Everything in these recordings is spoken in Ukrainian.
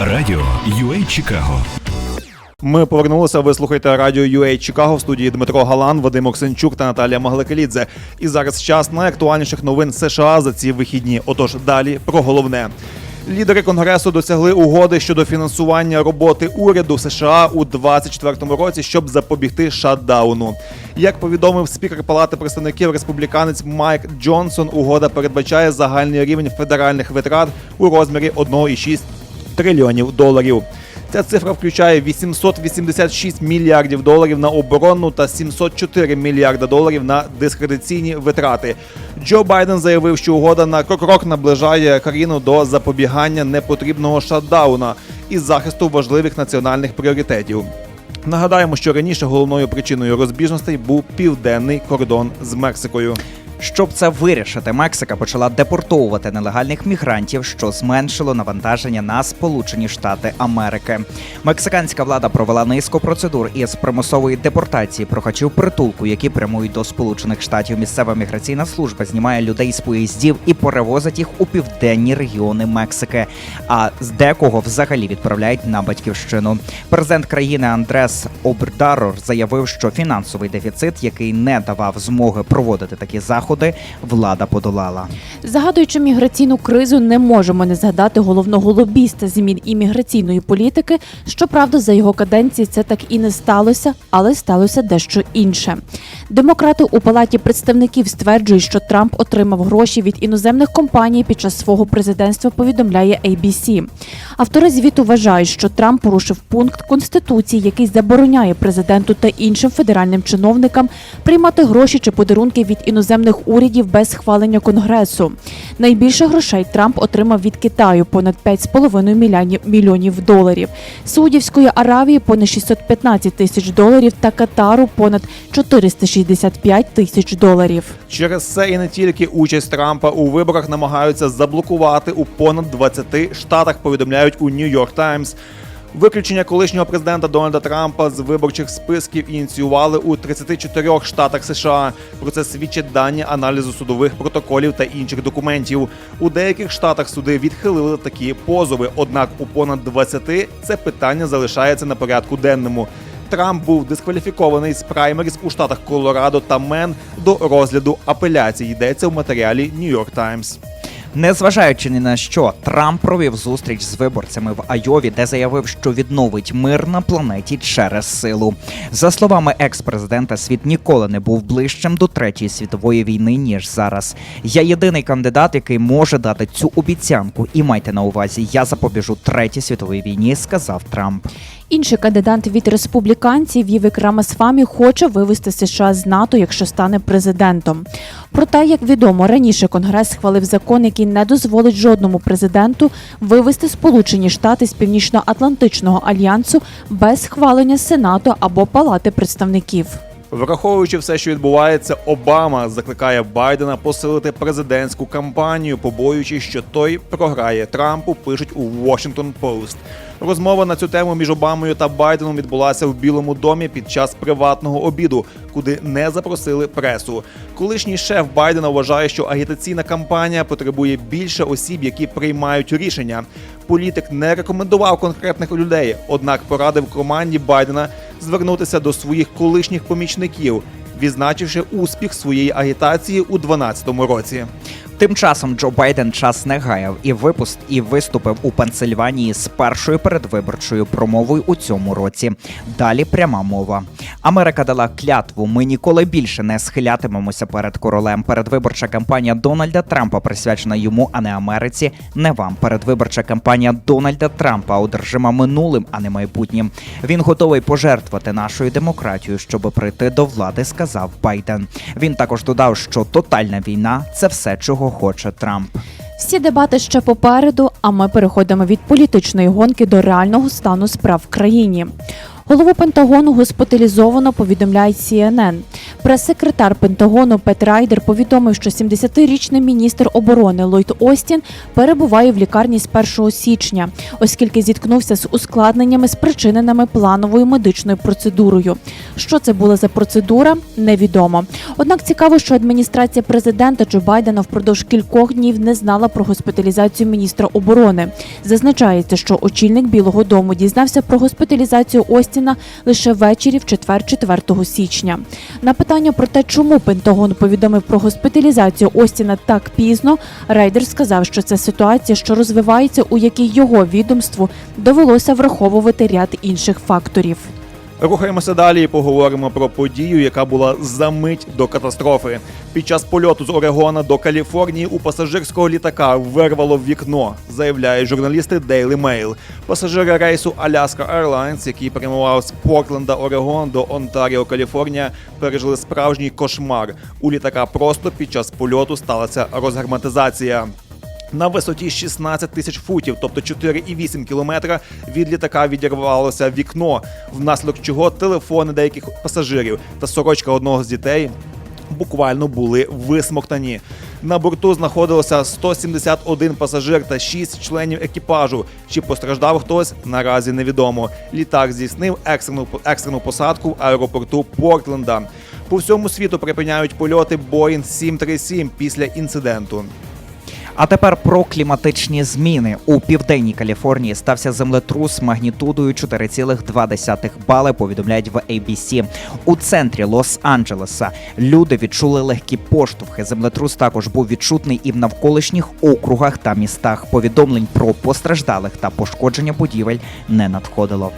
Радіо UA Чикаго. Ми повернулися. Ви слухаєте радіо UA Чикаго в студії Дмитро Галан, Вадим Оксенчук та Наталія Магликалідзе. І зараз час найактуальніших новин США за ці вихідні. Отож, далі про головне. Лідери конгресу досягли угоди щодо фінансування роботи уряду США у 2024 році, щоб запобігти шатдауну. Як повідомив спікер Палати представників республіканець Майк Джонсон, угода передбачає загальний рівень федеральних витрат у розмірі 1,6 трильйонів доларів. Ця цифра включає 886 мільярдів доларів на оборонну та 704 мільярда доларів на дискредиційні витрати. Джо Байден заявив, що угода на крок наближає країну до запобігання непотрібного шатдауна і захисту важливих національних пріоритетів. Нагадаємо, що раніше головною причиною розбіжностей був південний кордон з Мексикою. Щоб це вирішити, Мексика почала депортовувати нелегальних мігрантів, що зменшило навантаження на Сполучені Штати Америки. Мексиканська влада провела низку процедур із примусової депортації прохачів притулку, які прямують до Сполучених Штатів. Місцева міграційна служба знімає людей з поїздів і перевозить їх у південні регіони Мексики. А з декого взагалі відправляють на батьківщину. Президент країни Андрес Обрдарор заявив, що фінансовий дефіцит, який не давав змоги проводити такі заходи, влада подолала. Загадуючи міграційну кризу, не можемо не згадати головного лобіста змін імміграційної політики. Щоправда, за його каденції це так і не сталося, але сталося дещо інше. Демократи у палаті представників стверджують, що Трамп отримав гроші від іноземних компаній під час свого президентства. Повідомляє ABC. Автори звіту вважають, що Трамп порушив пункт конституції, який забороняє президенту та іншим федеральним чиновникам приймати гроші чи подарунки від іноземних урядів без схвалення конгресу. Найбільше грошей Трамп отримав від Китаю понад 5,5 мільйонів доларів, Саудівської Аравії понад 615 тисяч доларів та Катару понад 465 тисяч доларів. Через це і не тільки участь Трампа у виборах намагаються заблокувати у понад 20 штатах. Повідомляють у Нью-Йорк Таймс. Виключення колишнього президента Дональда Трампа з виборчих списків ініціювали у 34 штатах США. Про це свідчать дані аналізу судових протоколів та інших документів. У деяких штатах суди відхилили такі позови. Однак у понад 20 це питання залишається на порядку денному. Трамп був дискваліфікований з праймеріз у штатах Колорадо та Мен до розгляду апеляції. Йдеться в матеріалі Нью-Йорк Таймс. Незважаючи ні на що, Трамп провів зустріч з виборцями в Айові, де заявив, що відновить мир на планеті через силу. За словами екс-президента, світ ніколи не був ближчим до третьої світової війни ніж зараз. Я єдиний кандидат, який може дати цю обіцянку. І майте на увазі, я запобіжу третій світовій війні, сказав Трамп. Інший кандидат від республіканців Вівик Рамасфамі хоче вивести США з НАТО, якщо стане президентом. Проте, як відомо, раніше Конгрес схвалив закон, який не дозволить жодному президенту вивести Сполучені Штати з Північно-Атлантичного альянсу без схвалення Сенату або Палати представників. Враховуючи все, що відбувається, Обама закликає Байдена посилити президентську кампанію, побоюючись, що той програє Трампу. Пишуть у Washington Post. Розмова на цю тему між Обамою та Байденом відбулася в Білому домі під час приватного обіду, куди не запросили пресу. Колишній шеф Байдена вважає, що агітаційна кампанія потребує більше осіб, які приймають рішення. Політик не рекомендував конкретних людей, однак порадив команді Байдена звернутися до своїх колишніх помічників, відзначивши успіх своєї агітації у 2012 році. Тим часом Джо Байден час не гаяв і випуст і виступив у Пенсильванії з першою передвиборчою промовою у цьому році. Далі пряма мова. Америка дала клятву. Ми ніколи більше не схилятимемося перед королем. Передвиборча кампанія Дональда Трампа присвячена йому, а не Америці. Не вам. Передвиборча кампанія Дональда Трампа одержима минулим, а не майбутнім. Він готовий пожертвувати нашою демократією, щоб прийти до влади, сказав Байден. Він також додав, що тотальна війна це все, чого хоче Трамп. Всі дебати ще попереду, а ми переходимо від політичної гонки до реального стану справ в країні. Голову Пентагону госпіталізовано повідомляє CNN. Прес-секретар Пентагону Пет Райдер повідомив, що 70-річний міністр оборони Ллойд Остін перебуває в лікарні з 1 січня, оскільки зіткнувся з ускладненнями, спричиненими плановою медичною процедурою. Що це була за процедура, невідомо. Однак цікаво, що адміністрація президента Джо Байдена впродовж кількох днів не знала про госпіталізацію міністра оборони. Зазначається, що очільник Білого Дому дізнався про госпіталізацію Остіна лише ввечері в четвер, 4 січня. На питання про те, чому Пентагон повідомив про госпіталізацію Остіна так пізно, Рейдер сказав, що це ситуація, що розвивається, у якій його відомству довелося враховувати ряд інших факторів. Рухаємося далі і поговоримо про подію, яка була за мить до катастрофи. Під час польоту з Орегона до Каліфорнії у пасажирського літака вирвало вікно, заявляють журналісти Daily Mail. Пасажири рейсу Alaska Airlines, який прямував з Портленда, Орегон до Онтаріо, Каліфорнія, пережили справжній кошмар. У літака просто під час польоту сталася розгарматизація. На висоті 16 тисяч футів, тобто 4,8 кілометра, від літака відірвалося вікно, внаслідок чого телефони деяких пасажирів та сорочка одного з дітей буквально були висмоктані. На борту знаходилося 171 пасажир та 6 членів екіпажу. Чи постраждав хтось, наразі невідомо. Літак здійснив екстрену, екстрену посадку в аеропорту Портленда. По всьому світу припиняють польоти Boeing 737 після інциденту. А тепер про кліматичні зміни у південній Каліфорнії стався землетрус магнітудою 4,2 бали. Повідомляють в ABC. У центрі Лос-Анджелеса люди відчули легкі поштовхи. Землетрус також був відчутний і в навколишніх округах та містах. Повідомлень про постраждалих та пошкодження будівель не надходило.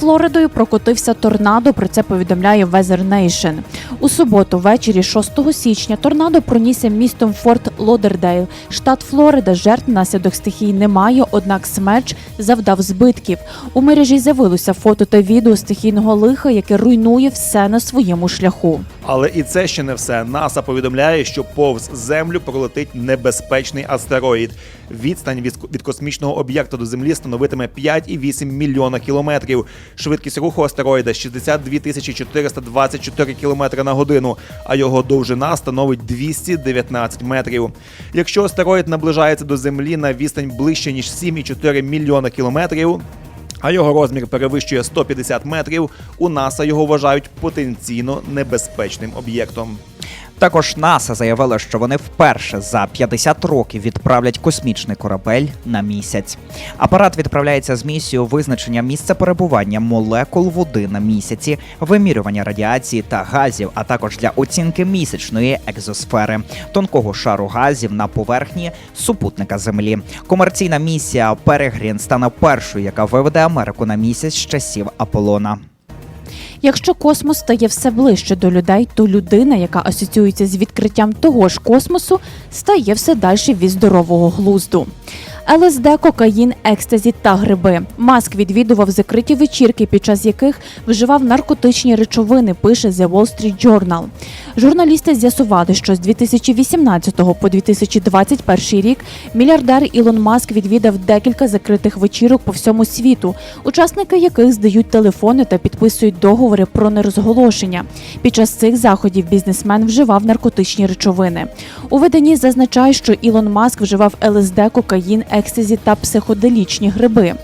Флоридою прокотився торнадо. Про це повідомляє Weather Nation. У суботу, ввечері 6 січня, торнадо пронісся містом Форт Лодердейл, штат Флорида. Жертв наслідок стихій немає, однак смерч завдав збитків. У мережі з'явилося фото та відео стихійного лиха, яке руйнує все на своєму шляху. Але і це ще не все. НАСА повідомляє, що повз землю пролетить небезпечний астероїд. Відстань від, космічного об'єкта до землі становитиме 5,8 мільйона кілометрів. Швидкість руху астероїда 62 тисячі 424 кілометри на годину, а його довжина становить 219 метрів. Якщо астероїд наближається до землі на відстань ближче ніж 7,4 мільйона кілометрів. А його розмір перевищує 150 метрів. У НАСА його вважають потенційно небезпечним об'єктом. Також НАСА заявила, що вони вперше за 50 років відправлять космічний корабель на місяць. Апарат відправляється з місією визначення місця перебування молекул води на місяці, вимірювання радіації та газів, а також для оцінки місячної екзосфери, тонкого шару газів на поверхні супутника Землі. Комерційна місія Перегрін стане першою, яка виведе Америку на місяць з часів Аполлона. Якщо космос стає все ближче до людей, то людина, яка асоціюється з відкриттям того ж космосу, стає все далі від здорового глузду. ЛСД, кокаїн, екстазі та гриби. Маск відвідував закриті вечірки, під час яких вживав наркотичні речовини. Пише The Wall Street Journal. Журналісти з'ясували, що з 2018 по 2021 рік мільярдер Ілон Маск відвідав декілька закритих вечірок по всьому світу, учасники яких здають телефони та підписують договори про нерозголошення. Під час цих заходів бізнесмен вживав наркотичні речовини. У виданні зазначає, що Ілон Маск вживав ЛСД, кокаїн, екстазі та психоделічні гриби.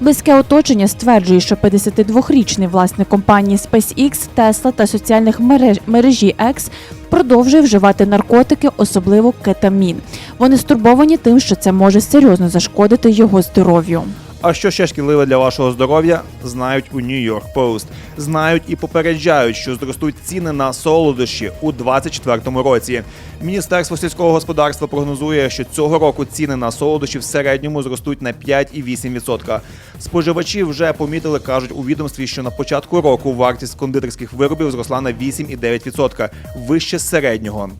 Близьке оточення стверджує, що 52-річний власник компанії SpaceX, Tesla та соціальних мереж мережі X продовжує вживати наркотики, особливо кетамін. Вони стурбовані тим, що це може серйозно зашкодити його здоров'ю. А що ще шкідливе для вашого здоров'я, знають у York Post. Знають і попереджають, що зростуть ціни на солодощі у 2024 році. Міністерство сільського господарства прогнозує, що цього року ціни на солодощі в середньому зростуть на 5,8%. Споживачі вже помітили, кажуть у відомстві, що на початку року вартість кондитерських виробів зросла на 8,9%, вище середнього.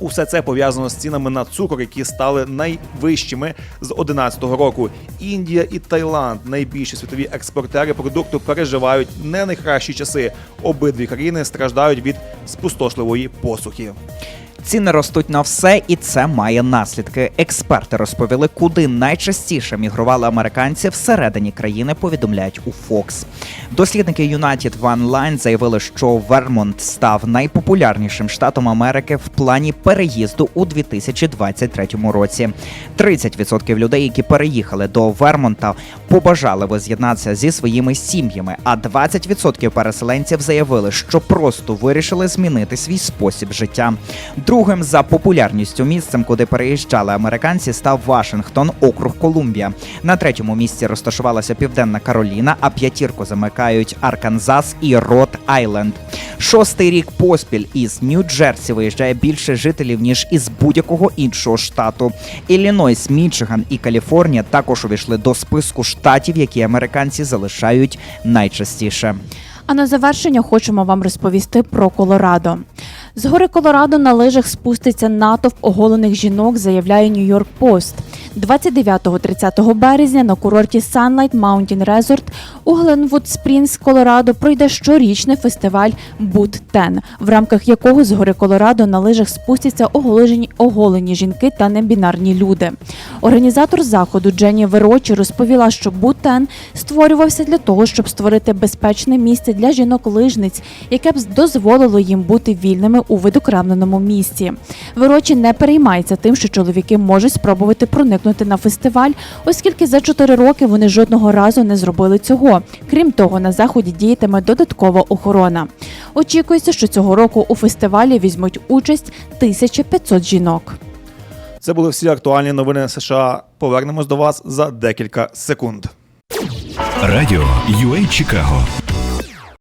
Усе це пов'язано з цінами на цукор, які стали найвищими з 2011 року. Індія і Таїланд, найбільші світові експортери продукту, переживають не найкращі часи. Обидві країни страждають від спустошливої посухи. Ціни ростуть на все, і це має наслідки. Експерти розповіли, куди найчастіше мігрували американці всередині країни. Повідомляють у Fox. Дослідники United One заявили, що Вермонт став найпопулярнішим штатом Америки в плані переїзду у 2023 році. 30% людей, які переїхали до Вермонта, побажали воз'єднатися зі своїми сім'ями. А 20% переселенців заявили, що просто вирішили змінити свій спосіб життя. Другим за популярністю місцем, куди переїжджали американці, став Вашингтон, округ Колумбія. На третьому місці розташувалася Південна Кароліна, а п'ятірку замикають Арканзас і Рот Айленд. Шостий рік поспіль із Нью-Джерсі виїжджає більше жителів ніж із будь-якого іншого штату. Іллінойс, Мічиган і Каліфорнія також увійшли до списку штатів, які американці залишають найчастіше. А на завершення хочемо вам розповісти про Колорадо. З гори Колорадо на лижах спуститься натовп оголених жінок, заявляє Нью-Йорк Пост. 29-30 березня на курорті Sunlight Mountain Resort у Гленвуд Спрінгс, Колорадо пройде щорічний фестиваль Boot Ten, в рамках якого з гори Колорадо на лижах спустяться оголені, оголені жінки та небінарні люди. Організатор заходу Дженні Верочі розповіла, що Boot Ten створювався для того, щоб створити безпечне місце для жінок-лижниць, яке б дозволило їм бути вільними у видокремленому місці. Верочі не переймається тим, що чоловіки можуть спробувати проникнути на фестиваль, оскільки за 4 роки вони жодного разу не зробили цього. Крім того, на заході діятиме додаткова охорона. Очікується, що цього року у фестивалі візьмуть участь 1500 жінок. Це були всі актуальні новини США. Повернемось до вас за декілька секунд. Радіо UA Чикаго